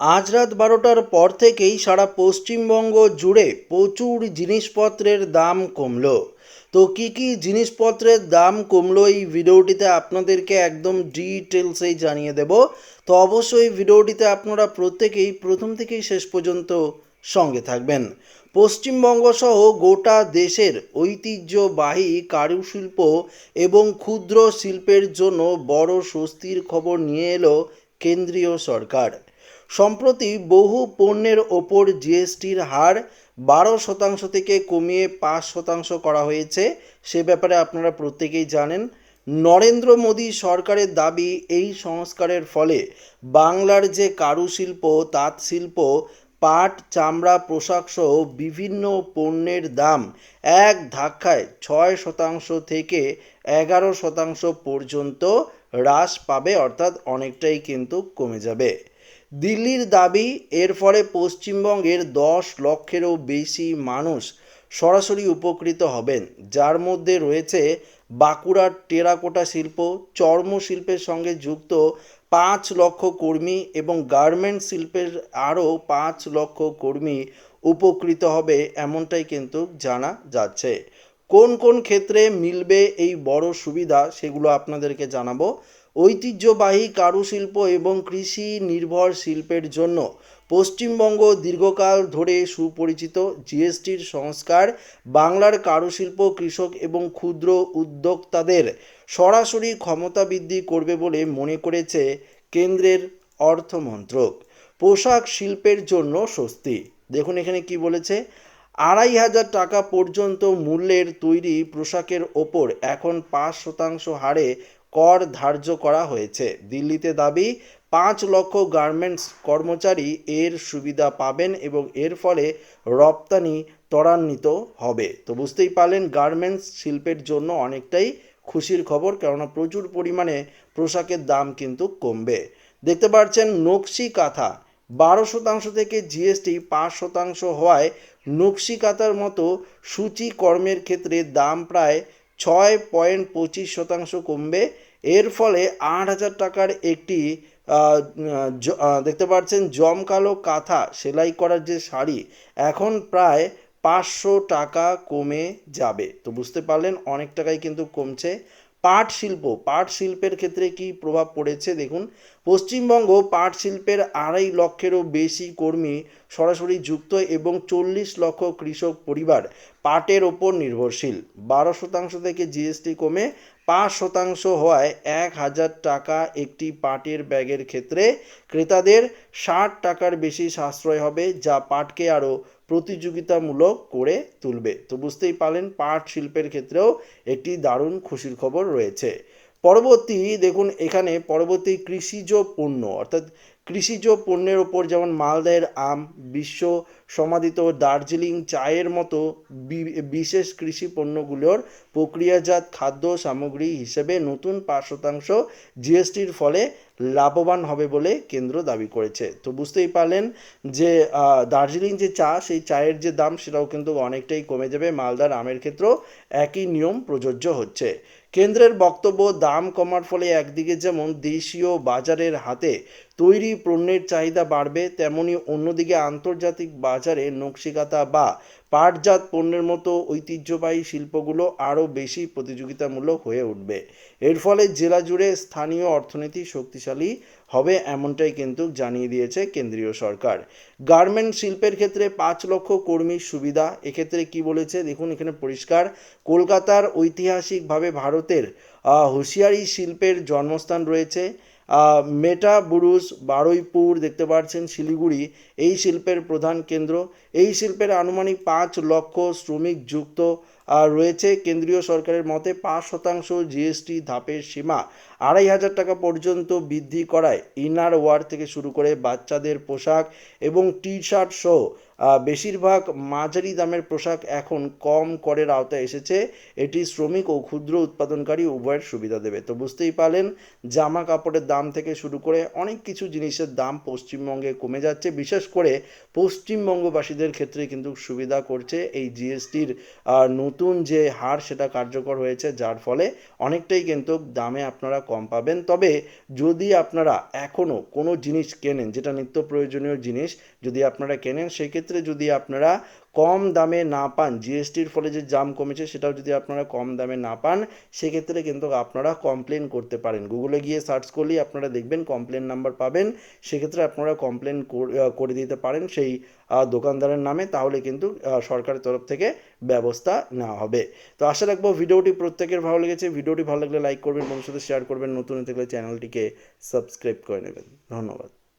আজ রাত বারোটার পর থেকেই সারা পশ্চিমবঙ্গ জুড়ে প্রচুর জিনিসপত্রের দাম কমল। তো কি কি জিনিসপত্রের দাম কমলো এই ভিডিওটিতে আপনাদেরকে একদম ডিটেলসেই জানিয়ে দেব। তো অবশ্যই ভিডিওটিতে আপনারা প্রত্যেকেই প্রথম থেকেই শেষ পর্যন্ত সঙ্গে থাকবেন। পশ্চিমবঙ্গ সহ গোটা দেশের ঐতিহ্যবাহী কারুশিল্প এবং ক্ষুদ্র শিল্পের জন্য বড় স্বস্তির খবর নিয়ে এলো কেন্দ্রীয় সরকার। সম্প্রতি বহু পণ্যের ওপর জিএসটির হার বারো শতাংশ থেকে কমিয়ে পাঁচ শতাংশ করা হয়েছে, সে ব্যাপারে আপনারা প্রত্যেকেই জানেন। নরেন্দ্র মোদী সরকারের দাবি এই সংস্কারের ফলে বাংলার যে কারুশিল্প তাঁত শিল্প পাট, চামড়া, পোশাক সহ বিভিন্ন পণ্যের দাম এক ধাক্কায় ছয় শতাংশ থেকে এগারো শতাংশ পর্যন্ত হ্রাস পাবে, অর্থাৎ অনেকটাই কিন্তু কমে যাবে। দিল্লির দাবি, এর ফলে পশ্চিমবঙ্গের দশ লক্ষেরও বেশি মানুষ সরাসরি উপকৃত হবেন। যার মধ্যে রয়েছে বাঁকুড়ার টেরাকোটা শিল্প চর্ম শিল্পের সঙ্গে যুক্ত পাঁচ লক্ষ কর্মী এবং গার্মেন্ট শিল্পের আরও পাঁচ লক্ষ কর্মী উপকৃত হবে এমনটাই কিন্তু জানা যাচ্ছে। কোন কোন ক্ষেত্রে মিলবে এই বড় সুবিধা সেগুলো আপনাদেরকে জানাব। ঐতিহ্যবাহী কারুশিল্প এবং কৃষি নির্ভর শিল্পের জন্য পশ্চিমবঙ্গ দীর্ঘকাল ধরে সুপরিচিত জিএসটির সংস্কার, বাংলার কারুশিল্প, কৃষক এবং ক্ষুদ্র উদ্যোক্তাদের সরাসরি ক্ষমতা বৃদ্ধি করবে বলে মনে করেছে কেন্দ্রের অর্থমন্ত্রক। পোশাক শিল্পের জন্য স্বস্তি। দেখুন এখানে কি বলেছে, আড়াই হাজার টাকা পর্যন্ত মূল্যের তৈরি পোশাকের ওপর এখন পাঁচ শতাংশ হারে কর ধার্য করা হয়েছে। দিল্লিতে দাবি, পাঁচ লক্ষ গার্মেন্টস কর্মচারী এর সুবিধা পাবেন এবং এর ফলে রপ্তানি ত্বরান্বিত হবে। তো বুঝতেই পারলেন, গার্মেন্টস শিল্পের জন্য অনেকটাই খুশির খবর, কেননা প্রচুর পরিমাণে পোশাকের দাম কিন্তু কমবে। দেখতে পাচ্ছেন নকশি কাঁথা, বারো শতাংশ থেকে জিএসটি পাঁচ শতাংশ হওয়ায় নকশি কাঁথার মতো সূচি কর্মের ক্ষেত্রে দাম প্রায় ছয় পয়েন্ট পঁচিশ শতাংশ কমবে। এর ফলে আট হাজার টাকার একটি দেখতে পাচ্ছেন, জমকালো কাঁথা সেলাই করার যে শাড়ি, এখন প্রায় পাঁচশো টাকা কমে যাবে। তো বুঝতে পারলেন, অনেক টাকাই কিন্তু কমছে। পাট শিল্প পাট শিল্পের ক্ষেত্রে কি প্রভাব পড়েছে? দেখুন, পশ্চিমবঙ্গ পাট শিল্পের আড়াই লক্ষেরও বেশি কর্মী সরাসরি যুক্ত এবং চল্লিশ লক্ষ কৃষক পরিবার পাটের ওপর নির্ভরশীল। বারো শতাংশ থেকে জিএসটি কমে পাঁচ শতাংশ হওয়ায় এক হাজার টাকা একটি পাটের ব্যাগের ক্ষেত্রে ক্রেতাদের ষাট টাকার বেশি সাশ্রয় হবে, যা পাটকে আরও প্রতিযোগিতামূলক করে তুলবে। তো বুঝতেই পারলেন, পাট শিল্পের ক্ষেত্রেও একটি দারুণ খুশির খবর রয়েছে। পরবর্তী, দেখুন এখানে পরবর্তী কৃষিজ পণ্য, অর্থাৎ কৃষিজ পণ্যের ওপর যেমন মালদায়ের আম, বিশ্ব সমাদিত দার্জিলিং চায়ের মতো বিশেষ কৃষি পণ্যগুলোর প্রক্রিয়াজাত খাদ্য সামগ্রী হিসেবে নতুন পাঁচ শতাংশ জিএসটির ফলে লাভবান হবে বলে কেন্দ্র দাবি করেছে। তো বুঝতেই পারলেন যে দার্জিলিং যে চা, সেই চায়ের যে দাম, সেটাও কিন্তু অনেকটাই কমে যাবে। মালদার আমের ক্ষেত্রেও একই নিয়ম প্রযোজ্য হচ্ছে। কেন্দ্রের বক্তব্য, দাম কমার ফলে একদিকে যেমন দেশীয় বাজারের হাতে তৈরি পণ্যের চাহিদা বাড়বে, তেমনি অন্যদিকে আন্তর্জাতিক বাজারে নকশিকাতা বা পাটজাত পণ্যের মতো ঐতিহ্যবাহী শিল্পগুলো আরও বেশি প্রতিযোগিতামূলক হয়ে উঠবে। এর ফলে জেলা জুড়ে স্থানীয় অর্থনীতি শক্তিশালী হবে এমনটাই কিন্তু জানিয়ে দিয়েছে কেন্দ্রীয় সরকার। গার্মেন্ট শিল্পের ক্ষেত্রে পাঁচ লক্ষ কর্মীর সুবিধা, এক্ষেত্রে কি বলেছে? দেখুন, এখানে পরিষ্কার। কলকাতার ঐতিহাসিকভাবে ভারতের হুঁশিয়ারি শিল্পের জন্মস্থান রয়েছে। মেটা বুরুজ বারুইপুর দেখতে পাচ্ছেন শিলিগুড়ি এই শিল্পের প্রধান কেন্দ্র। এই শিল্পের আনুমানিক পাঁচ লক্ষ শ্রমিক যুক্ত রয়েছে কেন্দ্রীয় সরকারের মতে পাঁচ শতাংশ জিএসটি ধাপের সীমা। আড়াই হাজার টাকা পর্যন্ত বৃদ্ধি করায় ইনার ওয়ার থেকে শুরু করে বাচ্চাদের পোশাক এবং টি শার্ট সহ বেশিরভাগ মাঝারি দামের পোশাক এখন কম করের আওতায় এসেছে। এটি শ্রমিক ও ক্ষুদ্র উৎপাদনকারী উভয়ের সুবিধা দেবে। তো বুঝতেই পারলেন, জামা কাপড়ের দাম থেকে শুরু করে অনেক কিছু জিনিসের দাম পশ্চিমবঙ্গে কমে যাচ্ছে। বিশেষ করে পশ্চিমবঙ্গবাসীদের ক্ষেত্রে কিন্তু সুবিধা করছে এই জিএসটির নতুন যে হার সেটা কার্যকর হয়েছে, যার ফলে অনেকটাই কিন্তু দামে আপনারা কম পাবেন। তবে যদি আপনারা এখনও কোনো জিনিস কেনেন, যেটা নিত্য প্রয়োজনীয় জিনিস যদি আপনারা কেনেন, সেক্ষেত্রে যদি আপনারা কম দামে না পান জিএসটির ফলে যে দাম কমেছে সেটাও যদি আপনারা কম দামে না পান, সেক্ষেত্রে কিন্তু আপনারা কমপ্লেন করতে পারেন। গুগলে গিয়ে সার্চ করলেই আপনারা দেখবেন কমপ্লেন নাম্বার পাবেন। সেক্ষেত্রে আপনারা কমপ্লেন করে দিতে পারেন সেই দোকানদারের নামে, তাহলে কিন্তু সরকারের তরফ থেকে ব্যবস্থা নেওয়া হবে। তো আশা রাখব ভিডিওটি প্রত্যেকের ভালো লেগেছে। ভিডিওটি ভালো লাগলে লাইক করবেন বন্ধুর সাথে শেয়ার করবেন। নতুন থাকলে চ্যানেলটিকে সাবস্ক্রাইব করে নেবেন। ধন্যবাদ।